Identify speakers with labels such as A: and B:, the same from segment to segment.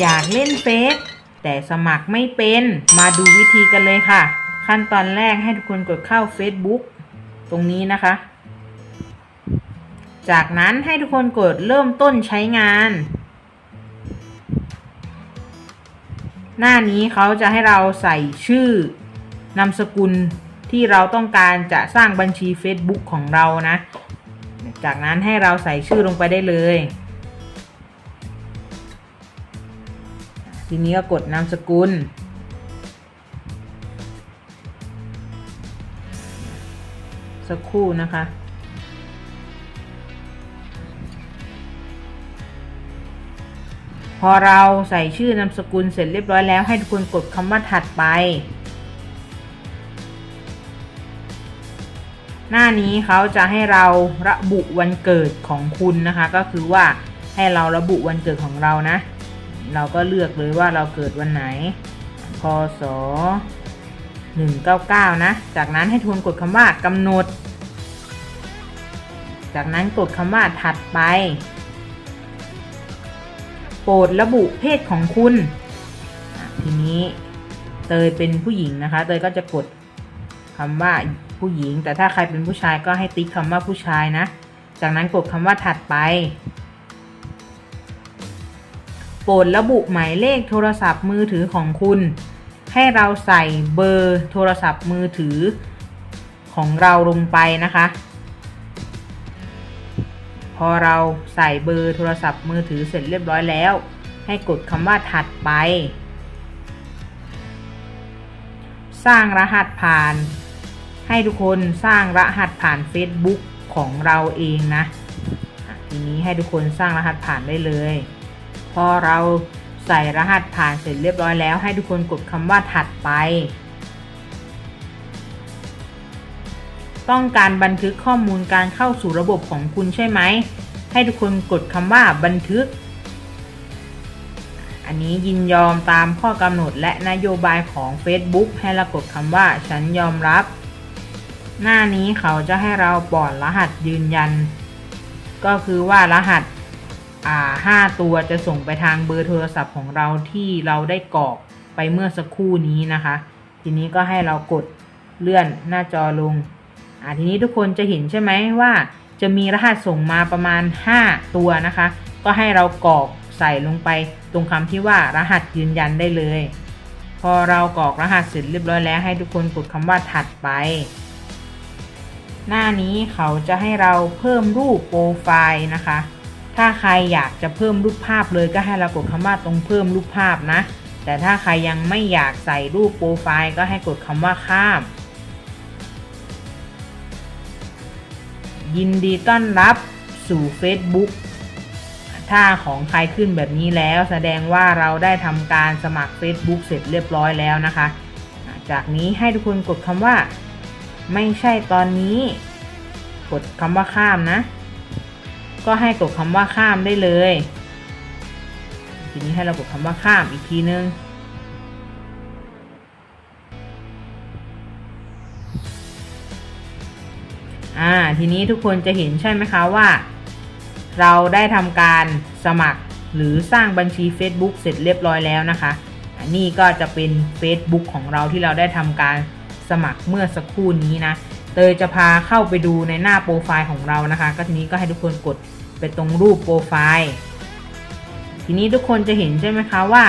A: อยากเล่นเฟซแต่สมัครไม่เป็นมาดูวิธีกันเลยค่ะ ขั้นตอนแรกให้ทุกคนกดเข้า Facebook ตรงนี้นะคะ จากนั้นให้ทุกคนกดเริ่มต้นใช้งาน หน้านี้เขาจะให้เราใส่ชื่อนามสกุลที่เราต้องการจะสร้างบัญชี Facebook ของเรานะ จากนั้นให้เราใส่ชื่อลงไปได้เลย ทีนี้ก็กดนามสกุล สักครู่นะคะ พอเราใส่ชื่อนามสกุลเสร็จเรียบร้อยแล้วให้ทุกคนกดคำว่าถัดไป หน้านี้เขาจะให้เราระบุวันเกิดของคุณนะคะ ก็คือว่าให้เราระบุวันเกิดของเรานะ เราก็เลือกเลยว่าเราเกิดวันไหน พศ 199 นะ จากนั้นให้ทวนกดคำว่ากำหนด จากนั้นกดคำว่าถัดไป โปรดระบุเพศของคุณ ทีนี้เตยเป็นผู้หญิงนะคะ เตยก็จะกดคำว่าผู้หญิง แต่ถ้าใครเป็นผู้ชายก็ให้ติ๊กคำว่าผู้ชายนะ จากนั้นกดคำว่าถัดไป โปรดระบุหมายเลขโทรศัพท์มือถือของคุณ ให้เราใส่เบอร์โทรศัพท์มือถือของเราลงไปนะคะ พอเราใส่เบอร์โทรศัพท์มือถือเสร็จเรียบร้อยแล้ว ให้กดคำว่าถัดไป สร้างรหัสผ่าน ให้ทุกคนสร้างรหัสผ่าน Facebook ของเราเองนะอะทีนี้ให้ทุกคนสร้างรหัสผ่านได้เลย พอเราใส่รหัสผ่านเสร็จเรียบร้อยแล้ว ให้ทุกคนกดคำว่าถัดไป ต้องการบันทึกข้อมูลการเข้าสู่ระบบของคุณใช่ไหม ให้ทุกคนกดคำว่าบันทึก อันนี้ยินยอมตามข้อกำหนดและนโยบายของ Facebook ให้เรากดคำว่าฉันยอมรับ หน้านี้เขาจะให้เราปลอดรหัสยืนยัน ก็คือว่ารหัส อ่าห้าตัวจะส่งไปทางเบอร์โทรศัพท์ของเราที่เราได้กรอกไปเมื่อสักครู่นี้นะคะ ทีนี้ก็ให้เรากดเลื่อนหน้าจอลงอ่าทีนี้ทุกคนจะเห็นใช่ไหมว่า จะมีรหัสส่งมาประมาณ 5 ตัวนะคะ ก็ให้เรากรอกใส่ลงไปตรงคำที่ว่ารหัสยืนยันได้เลย พอเรากรอกรหัสเสร็จเรียบร้อยแล้ว ให้ทุกคนกดคำว่าถัดไป หน้านี้เขาจะให้เราเพิ่มรูปโปรไฟล์นะคะ ถ้าใครอยากจะเพิ่มรูปภาพเลยก็ให้เรากดคำว่าตรงเพิ่มรูปภาพนะ แต่ถ้าใครยังไม่อยากใส่รูปโปรไฟล์ก็ให้กดคำว่าข้าม ยินดีต้อนรับสู่ Facebook ถ้าของใครขึ้นแบบนี้แล้วแสดงว่าเราได้ทำการสมัคร Facebook เสร็จเรียบร้อยแล้วนะคะอะจากนี้ให้ทุกคนกดคำว่า ไม่ใช่ตอนนี้ กดคำว่าข้ามนะ ก็ให้กดคำว่าข้ามได้เลย ทีนี้ให้เรากดคำว่าข้ามอีกทีนึง อ่า ทีนี้ทุกคนจะเห็นใช่ไหมคะว่า เราได้ทำการสมัครหรือสร้างบัญชี Facebook เสร็จเรียบร้อยแล้วนะคะอันนี้ก็จะเป็น Facebook ของเราที่เราได้ทำการสมัครเมื่อสักครู่นี้นะ เตยจะพาเข้าไปดูในหน้าโปรไฟล์ของเรานะคะ ก็ทีนี้ก็ให้ทุกคนกดไปตรงรูปโปรไฟล์ทีนี้ทุกคนจะเห็นใช่ไหมคะว่า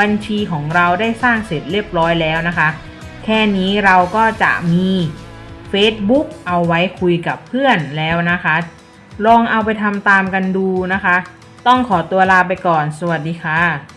A: บัญชีของเราได้สร้างเสร็จเรียบร้อยแล้วนะคะ แค่นี้เราก็จะมี Facebook เอาไว้คุยกับเพื่อนแล้วนะคะ ลองเอาไปทำตามกันดูนะคะ ต้องขอตัวลาไปก่อนสวัสดีค่ะ